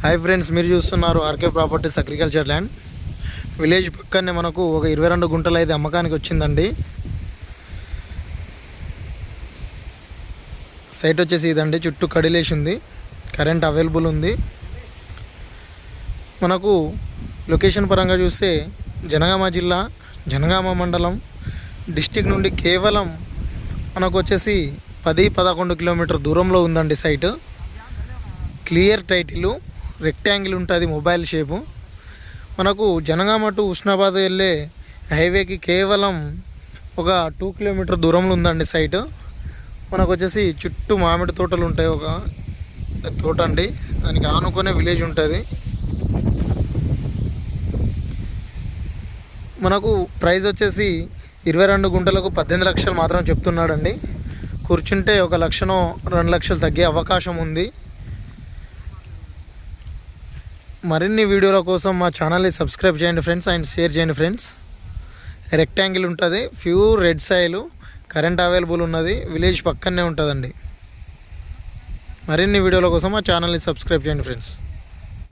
Hi friends మీరు చూస్తున్నారు RK properties agriculture land village పక్కనే మనకు ఒక ఇరవై రెండు గుంటలు అయితే అమ్మకానికి వచ్చిందండి. సైట్ వచ్చేసి ఇదండి చుట్టూ కడిలేసి ఉంది. కరెంట్ అవైలబుల్ ఉంది. మనకు లొకేషన్ పరంగా చూస్తే జనగామ జిల్లా జనగామ మండలం డిస్టిక్ నుండి కేవలం మనకు వచ్చేసి పది పదకొండు కిలోమీటర్ దూరంలో ఉందండి సైటు క్లియర్ టైటిల్ రెక్టాంగిల్ ఉంటుంది మొబైల్ షేపు మనకు జనగామ టు ఉష్ణాబాద్ వెళ్ళే హైవేకి కేవలం ఒక టూ కిలోమీటర్ దూరంలో ఉందండి సైటు మనకు వచ్చేసి చుట్టూ మామిడి తోటలు ఉంటాయి ఒక తోట అండి. దానికి ఆనుకునే విలేజ్ ఉంటుంది. మనకు ప్రైస్ వచ్చేసి ఇరవై రెండు గుంటలకు పద్దెనిమిది లక్షలు మాత్రం చెప్తున్నాడండి. కూర్చుంటే ఒక లక్షను రెండు లక్షలు తగ్గే అవకాశం ఉంది. మరిన్ని వీడియోల కోసం మా ఛానల్ని సబ్స్క్రైబ్ చేయండి ఫ్రెండ్స్ అండ్ షేర్ చేయండి ఫ్రెండ్స్. రెక్టాంగిల్ ఉంటుంది pure red soil current available ఉన్నది విలేజ్ పక్కనే ఉంటుందండి. మరిన్ని వీడియోల కోసం మా ఛానల్ని సబ్స్క్రైబ్ చేయండి ఫ్రెండ్స్.